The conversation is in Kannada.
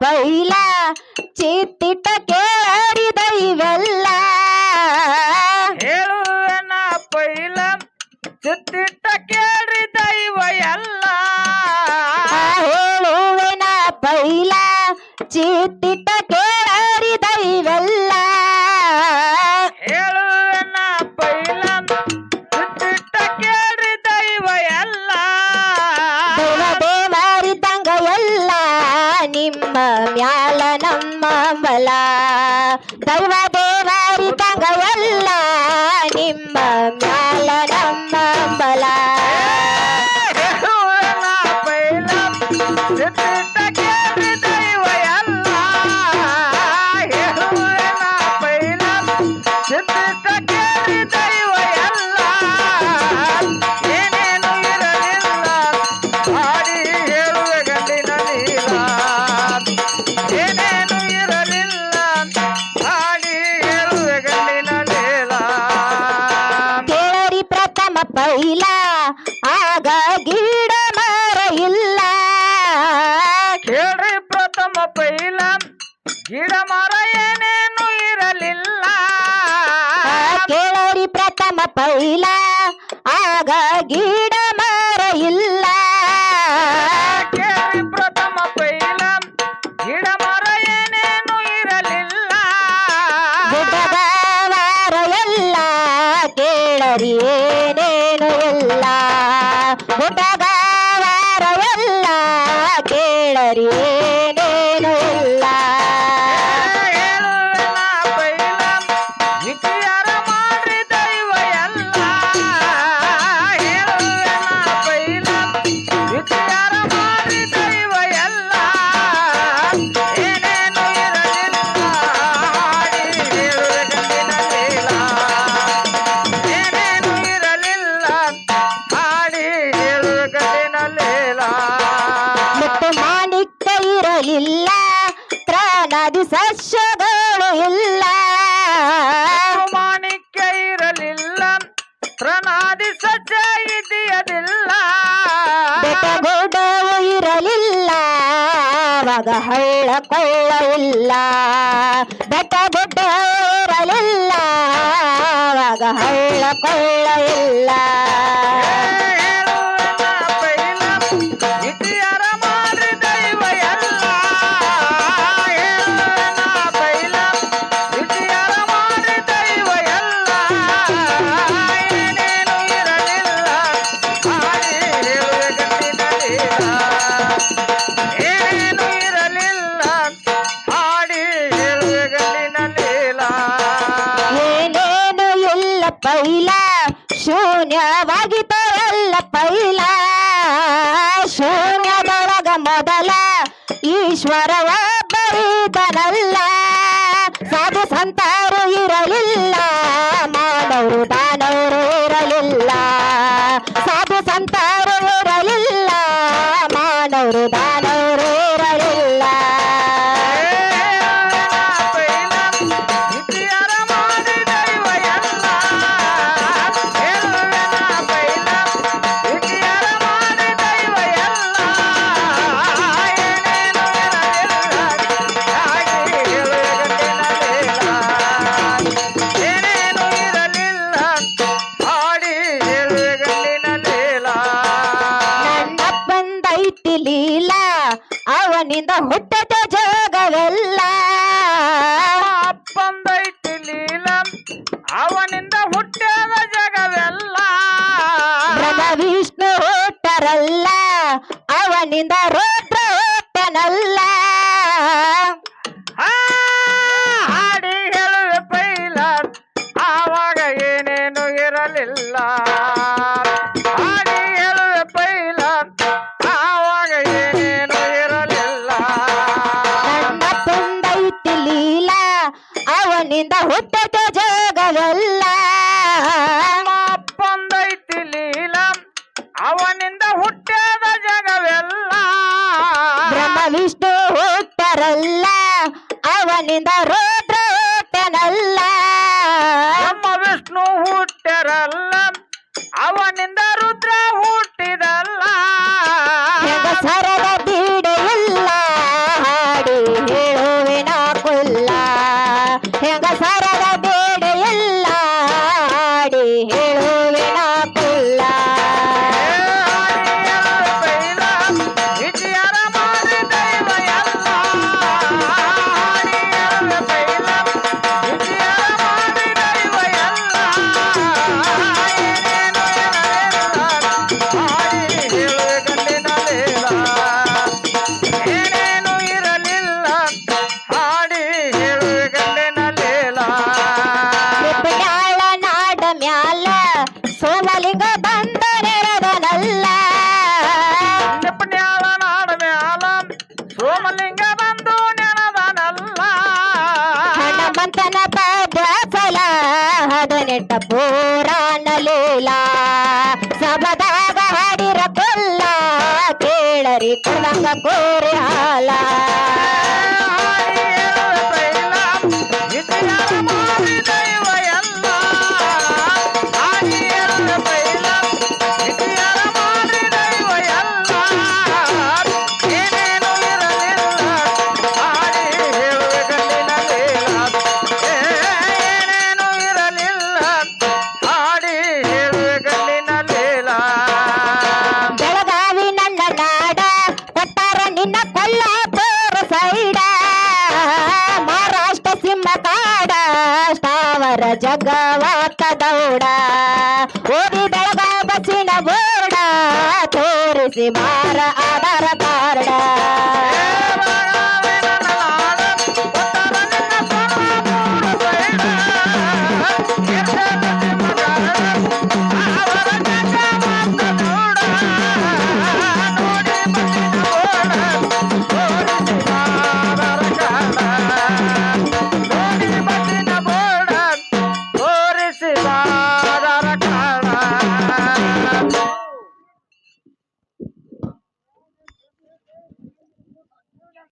ಪೈಲ ಚಿತ್ತಿಟ್ಟ ಕೇಳಿದ ಇವೆಲ್ಲ ಹೇಳುವೆನ ಪೈಲ ಚಿತ್ತಿಟ್ಟ ಕೇಳ್ರಿ ದೈವ ಎಲ್ಲ ಹೇಳುವೆನ ಪೈಲ ಚಿತ್ತಿಟ್ಟ ಕೇಳಿದ ಇವೆಲ್ಲ ಮ್ಯಾಲ ನಮ್ಮ ಬಲ. ದೈವ ದೇವರಿ ಎಲ್ಲ ನಿಮ್ಮ ಮ್ಯಾಲ ನಮ್ಮ ಬಲ. ಗಿಡ ಮರ ಏನೇನು ಇರಲಿಲ್ಲ. ಕೇಳರಿ ಪ್ರಥಮ ಪೈಲ ಆಗ ಗಿಡ ಮರ ಇಲ್ಲ. ಕೇಳರಿ ಪ್ರಥಮ ಪೈಲ ಗಿಡ ಮರ ಏನೇನು ಇರಲಿಲ್ಲ. ಗುಡ್ಡದವಾರ ಎಲ್ಲ ಕೇಳರಿ ಏನೇನು ಎಲ್ಲ ಗುಡ್ಡದವಾರ ಎಲ್ಲ ಕೇಳರಿ ತ್ರಾಣಾದಿ ಸಸ್ಯಗಳು ಇಲ್ಲ. ಮಾಣಿಕ್ಯ ಇರಲಿಲ್ಲ. ಪ್ರಣಾದಿ ಸಜ್ಜ ಇದೆಯದಿಲ್ಲ. ಬೆಟ್ಟಗುಡ್ಡವು ಇರಲಿಲ್ಲ. ಆವಾಗ ಹಳ್ಳ ಕೊಳ್ಳ ಇಲ್ಲ. ಬೆಟ್ಟಗುಡ್ಡ ಇರಲಿಲ್ಲ. ಆವಾಗ ಹಳ್ಳ ಕೊಳ್ಳ ಈಶ್ವರ ಅವನಿಂದ ಹುಟ್ಟಿದ ಜಗವೆಲ್ಲ. ಬ್ರಹ್ಮ ವಿಷ್ಣು ಹುಟ್ಟರಲ್ಲ ಅವನಿಂದ ಅವನಿಂದ ಹುಟ್ಟದ ಜೋಗವೆಲ್ಲ. ಅಪ್ಪಂದೈತಿ ಲೀಲ ಅವನಿಂದ ಹುಟ್ಟದ ಜಗವೆಲ್ಲ. ಬ್ರಹ್ಮ ವಿಷ್ಣು ಹುಟ್ಟರಲ್ಲ ಅವನಿಂದ ರುದ್ರ ಲೀಲ ಸಬದಾಗ ಹಾಡಿರ ಕೊಲ್ಲ ಕೇಳರಿ ಕುಳಂಗ ಕೋರೆ ಹಾಲ. ಸ್ಥಾವರ ಜಗವಾತ ದೌಡ ಓದಿ ಬೆಳಗಾವ ಬಸ್ಸಿನ ಬೋರ್ಡ ತೋರಿಸಿ ಮಾರ